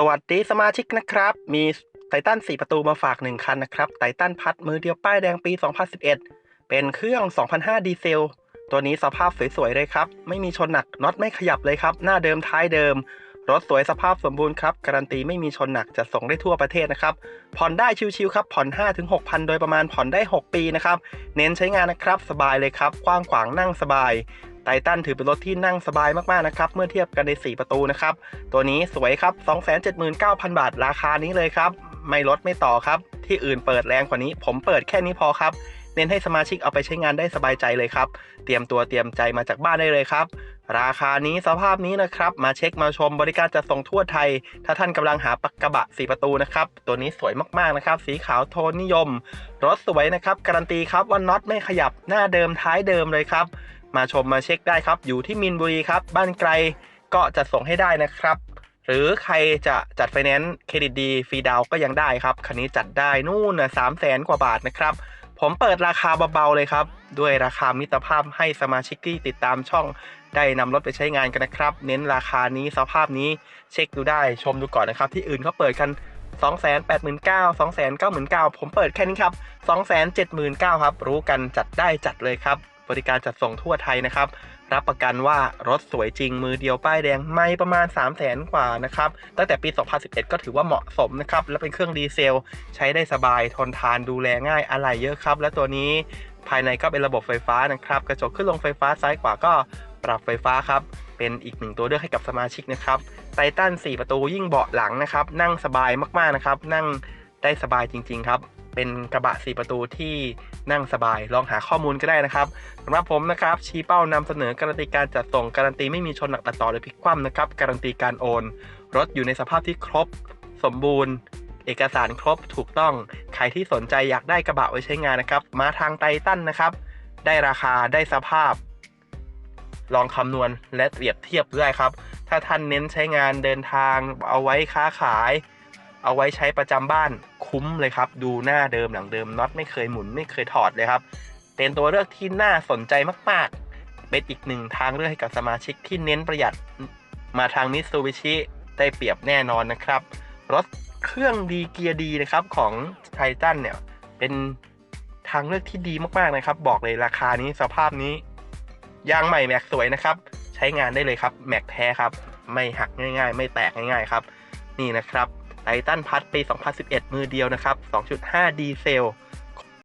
สวัสดีสมาชิกนะครับ มีไททัน4 ประตูมาฝาก 1 คันนะครับไททันพัดมือเดียวป้ายแดงปี 2011 เป็นเครื่อง 2005 ดีเซล ตัวนี้สภาพสวยๆ เลยครับ ไม่มีชนหนักน็อตไม่ขยับเลยครับ หน้าเดิมท้ายเดิม รถสวยสภาพสมบูรณ์ครับ การันตีไม่มีชนหนักจะส่งได้ทั่วประเทศนะครับ ผ่อนได้ชิวๆครับ ผ่อน 5-6,000 โดยประมาณผ่อนได้ 6 ปีนะครับ เน้นใช้งานนะครับ สบายเลยครับ กว้างขวางนั่งสบาย ไททันถือเป็นรถที่นั่งสบายมากๆนะครับ เมื่อเทียบกันใน 4 ประตูนะครับ ตัวนี้สวยครับ 279,000 บาทราคานี้เลยครับ ไม่ลดไม่ต่อครับ ที่อื่นเปิดแรงกว่านี้ ผมเปิดแค่นี้พอครับ เน้นให้สมาชิกเอาไปใช้งานได้สบายใจเลยครับ เตรียมตัวเตรียมใจมาจากบ้านได้เลยครับ ราคานี้สภาพนี้นะครับ มาเช็คมาชมบริการจัดส่งทั่วไทย ถ้าท่านกำลังหาปักกระบะสีประตูนะครับ ตัวนี้สวยมากๆนะครับ สีขาวโทนนิยม รถสวยนะครับ การันตีครับว่าน็อตไม่ขยับหน้าเดิมท้ายเดิมเลยครับ มาชมมาเช็คได้ครับ อยู่ที่มินบุรีครับ บ้านไกลก็จะส่งให้ได้นะครับ หรือใครจะจัดไฟแนนซ์เครดิตดีฟรีดาวก็ยังได้ครับ คันนี้จัดได้นู่นนะสามแสนกว่าบาทนะครับ ผมเปิดราคาเบาๆเลยครับ ด้วยราคามิตรภาพให้สมาชิกที่ติดตามช่องได้นำรถไปใช้งานกันนะครับ เน้นราคานี้สภาพนี้เช็คดูได้ชมดูก่อนนะครับ ที่อื่นเขาเปิดกัน2 8 9 0 0 0 2 9 9 0 0ผมเปิดแค่นี้ครับ 2 7 9 0 0 0 ครับ รู้กันจัดได้จัดเลยครับ บริการจัดส่งทั่วไทยนะครับ รับประกันว่ารถสวยจริงมือเดียวป้ายแดงไม่ประมาณ 3 0 0แสนกว่านะครับ ตั้งแต่ปี 2011 ก็ถือว่าเหมาะสมนะครับ และเป็นเครื่องดีเซล ใช้ได้สบายทนทานดูแลง่ายอะไรเยอะครับ และตัวนี้ภายในก็เป็นระบบไฟฟ้านะครับ กระจกขึ้นลงไฟฟ้าซ้ายขวาก็ปรับไฟฟ้าครับเป็นอีกหนึ่งตัวเลือกให้กับสมาชิกนะครับไททัน4 ประตูยิ่งเบาะหลังนะครับ นั่งสบายมากๆนะครับ นั่งได้สบายจริง ๆ ครับ เป็นกระบะ 4 ประตูที่นั่งสบาย ลองหาข้อมูลก็ได้นะครับสำหรับผมนะครับชี้เป้านำเสนอการันตีการจัดส่งการันตีไม่มีชนหนักตัดต่อหรือพลิกคว่ำนะครับการันตีการโอน รถอยู่ในสภาพที่ครบ สมบูรณ์ เอกสารครบถูกต้อง ใครที่สนใจอยากได้กระบะไว้ใช้งานนะครับ มาทางไททันนะครับ ได้ราคาได้สภาพ ลองคำนวณและเปรียบเทียบด้วยครับ ถ้าท่านเน้นใช้งานเดินทางเอาไว้ค้าขาย เอาไว้ใช้ประจำบ้านคุ้มเลยครับ ดูหน้าเดิมหลังเดิมน็อตไม่เคยหมุนไม่เคยถอดเลยครับ เป็นตัวเลือกที่น่าสนใจมาก ๆ เป็นอีกหนึ่งทางเลือกให้กับสมาชิกที่เน้นประหยัดมาทางมิ t ซูบิชิได้เปรียบแน่นอนนะครับ รถเครื่องดีเกียร์ดีนะครับของไททันเนี่ยเป็นทางเลือกที่ดีมากๆนะครับ บอกเลยราคานี้สภาพนี้ยางใหม่แม็กสวยนะครับ ใช้งานได้เลยครับแม็กแท้ครับ ไม่หักง่าย ๆ ไม่แตกง่าย ๆ ครับ นี่นะครับ ไททันพัดปี 2011 มือเดียวนะครับ 2.5 ดีเซล